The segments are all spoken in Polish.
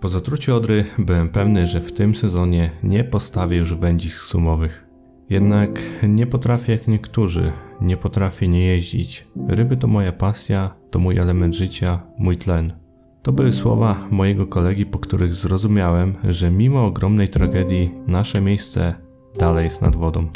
Po zatruciu Odry byłem pewny, że w tym sezonie nie postawię już wędzisk sumowych. Jednak nie potrafię jak niektórzy, nie potrafię nie jeździć. Ryby to moja pasja, to mój element życia, mój tlen. To były słowa mojego kolegi, po których zrozumiałem, że mimo ogromnej tragedii nasze miejsce dalej jest nad wodą.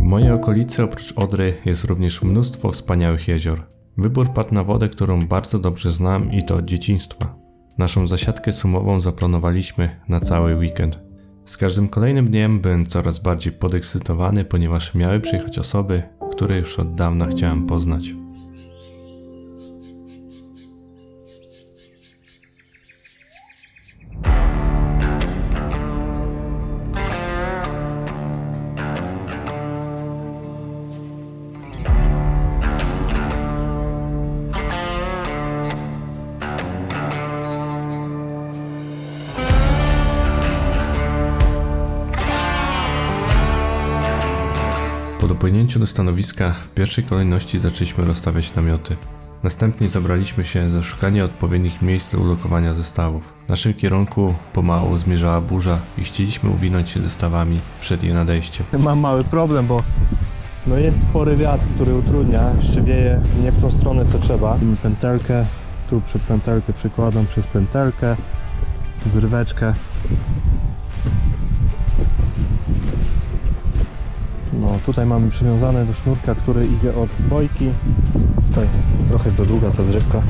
W mojej okolicy oprócz Odry jest również mnóstwo wspaniałych jezior. Wybór padł na wodę, którą bardzo dobrze znam i to od dzieciństwa. Naszą zasiadkę sumową zaplanowaliśmy na cały weekend. Z każdym kolejnym dniem byłem coraz bardziej podekscytowany, ponieważ miały przyjechać osoby, które już od dawna chciałem poznać. Dopłynięciu do stanowiska w pierwszej kolejności zaczęliśmy rozstawiać namioty. Następnie zabraliśmy się za szukanie odpowiednich miejsc do ulokowania zestawów. W naszym kierunku pomału zmierzała burza i chcieliśmy uwinąć się zestawami przed jej nadejściem. Mam mały problem, bo no jest spory wiatr, który utrudnia, jeszcze wieje nie w tą stronę co trzeba. Mamy pętelkę, tu przed pętelkę przykładam przez pętelkę, zryweczkę. Tutaj mamy przywiązane do sznurka, który idzie od bojki. Tutaj trochę za długa ta zrywka.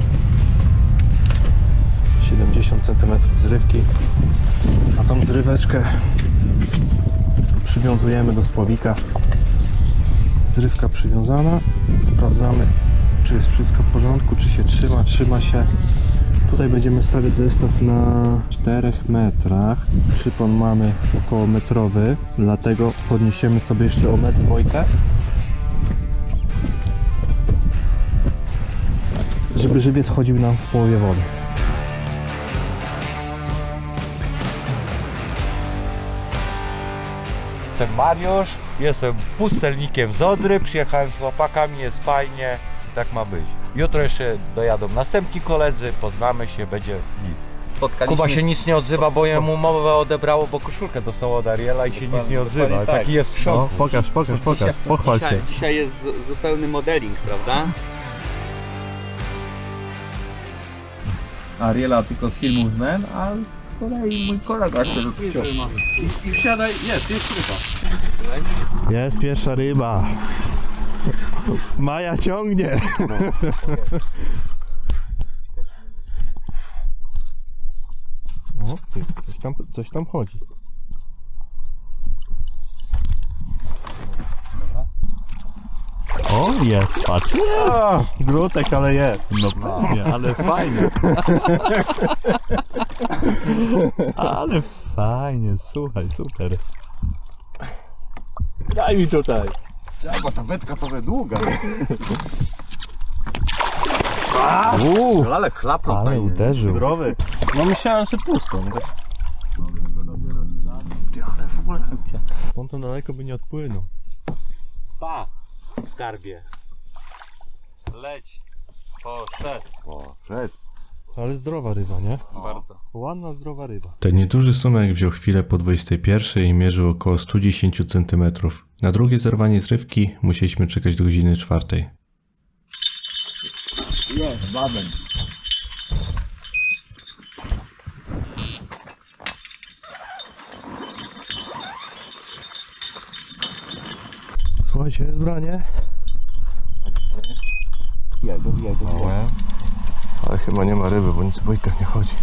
70 cm zrywki. A tą zryweczkę przywiązujemy do spławika. Zrywka przywiązana. Sprawdzamy, czy jest wszystko w porządku, czy się trzyma. Trzyma się. Tutaj będziemy stawiać zestaw na 4 metrach. Przypon mamy około metrowy, dlatego podniesiemy sobie jeszcze o metr bojkę. Żeby żywiec chodził nam w połowie wody. Jestem Mariusz, jestem pustelnikiem z Odry, przyjechałem z chłopakami, jest fajnie, tak ma być. Jutro jeszcze dojadą następni koledzy, poznamy się, będzie git. Spotkaliśmy Kuba się nic nie odzywa, bo jemu mowę odebrało, bo koszulkę dostał od Ariela i się nic nie odzywa, dokładnie tak. taki jest w szoku. No, pokaż, pokaż, pokaż, pochwal się. dzisiaj, dzisiaj jest zu- zupełny modeling, prawda? Ariela tylko z filmów znam, a z kolei mój kolega się wciął. I, I wsiadaj, jest, jest ryba. Jest pierwsza ryba. Maja ciągnie. O, ty, coś tam, coś tam chodzi. O, jest, patrz, jest! Grutek, ale jest. No pewnie, ale fajnie. ale fajnie, słuchaj, super. Daj mi tutaj. Bo ta wędka to długa. Uuu, Ale chlapną ale uderzył. Zdrowy. No myślałem, że pusto. No tak. Ale w ogóle akcja. On to daleko by nie odpłynął. Pa, w skarbie. Leć. Poszedł. O, szedł. Ale zdrowa ryba, nie? Bardzo. Ładna, zdrowa ryba. Ten nieduży sumek wziął chwilę po 21 i mierzył około 110 cm. Na drugie zerwanie zrywki musieliśmy czekać do godziny czwartej. Jest, babem. Słuchajcie, jest branie. Jego, jego, Małe. Ale chyba nie ma ryby, bo nic w bojkach nie chodzi.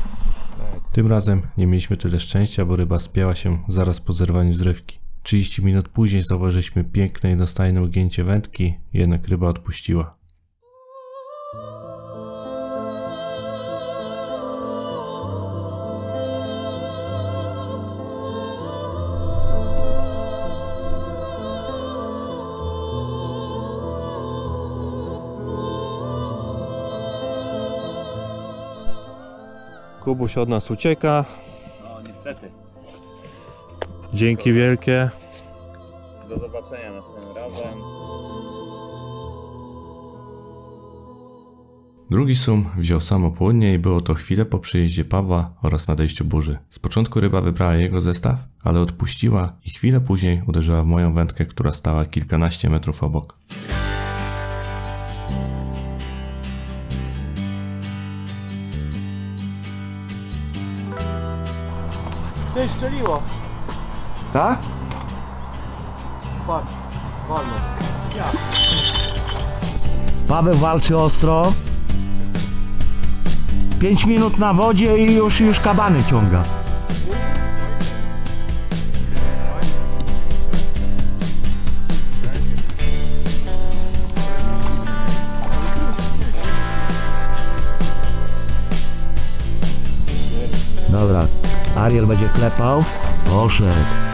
Tym razem nie mieliśmy tyle szczęścia, bo ryba spięła się zaraz po zerwaniu zrywki. 30 minut później zauważyliśmy piękne jednostajne ugięcie wędki, jednak ryba odpuściła. Kubuś od nas ucieka. No niestety. Dzięki wielkie. Do zobaczenia następnym razem. Drugi sum wziął samo południe i było to chwilę po przyjeździe Pawła oraz nadejściu burzy. Z początku ryba wybrała jego zestaw, ale odpuściła i chwilę później uderzyła w moją wędkę, która stała kilkanaście metrów obok. Ty strzeliło! Tak? Patrz, wolno. Paweł walczy ostro. 5 minut na wodzie i już, już kabany ciąga. Dobra, Ariel będzie klepał. Poszedł.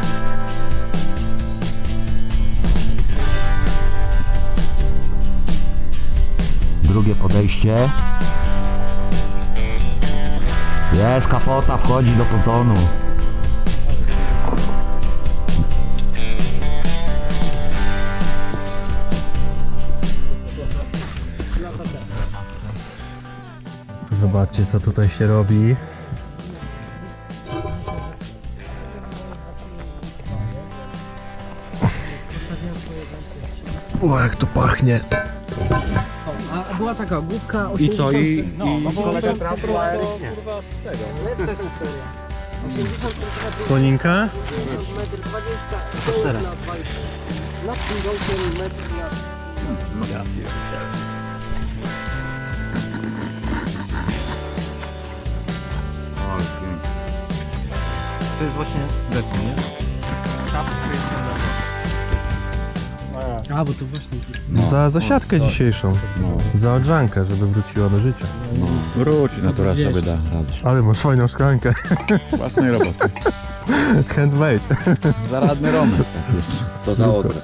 Drugie podejście. Jest kapota, wchodzi do pontonu. Zobaczcie co tutaj się robi. O, jak to pachnie. Była taka główka I co? I, No, i kolega trafił, a Eryk nie. Słoninka? metr 20 na 20. Nad tym dołkiem metr na To jest właśnie deku, nie? A, bo to właśnie za zasiadkę dzisiejszą. Za ogrzankę, żeby wróciła do życia. Wróć, natura sobie da radę. Ale masz fajną szklankę. Własnej roboty. Can't wait. Zaradny Romek tak jest. To za odrę.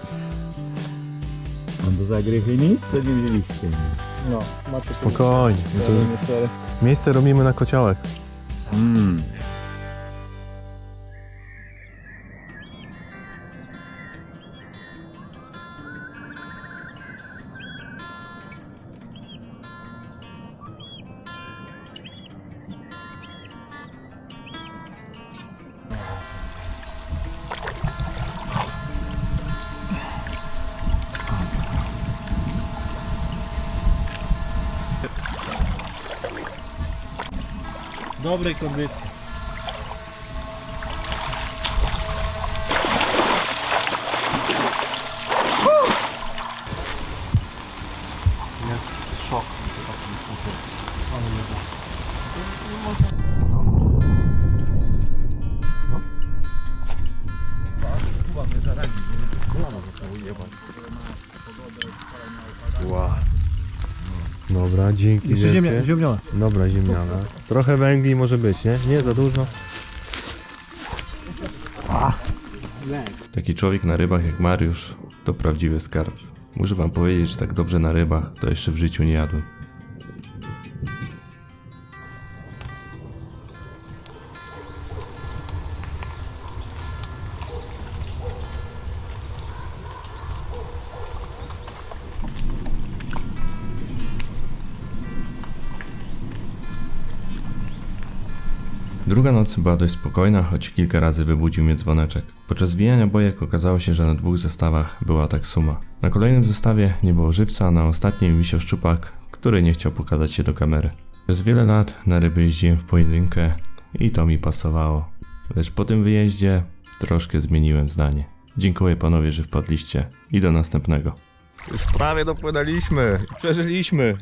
On do zagrywki nic, co nie wzięliście. Spokojnie. To miejsce robimy na kociołek. Mm. Dobrej kondycji. Jest szok. Wow. Dzięki Jeszcze wielkie. ziemia, ziemniona. Dobra, ziemniana. Trochę węgli może być, nie? Nie za dużo. Taki człowiek na rybach jak Mariusz to prawdziwy skarb. Muszę wam powiedzieć, że tak dobrze na rybach to jeszcze w życiu nie jadłem. Druga noc była dość spokojna, choć kilka razy wybudził mnie dzwoneczek. Podczas wijania bojek okazało się, że na dwóch zestawach była tak suma. Na kolejnym zestawie nie było żywca, a na ostatnim wisiał szczupak, który nie chciał pokazać się do kamery. Przez wiele lat na ryby jeździłem w pojedynkę i to mi pasowało. Lecz po tym wyjeździe troszkę zmieniłem zdanie. Dziękuję panowie, że wpadliście i do następnego. Już prawie dopłynęliśmy. Przeżyliśmy.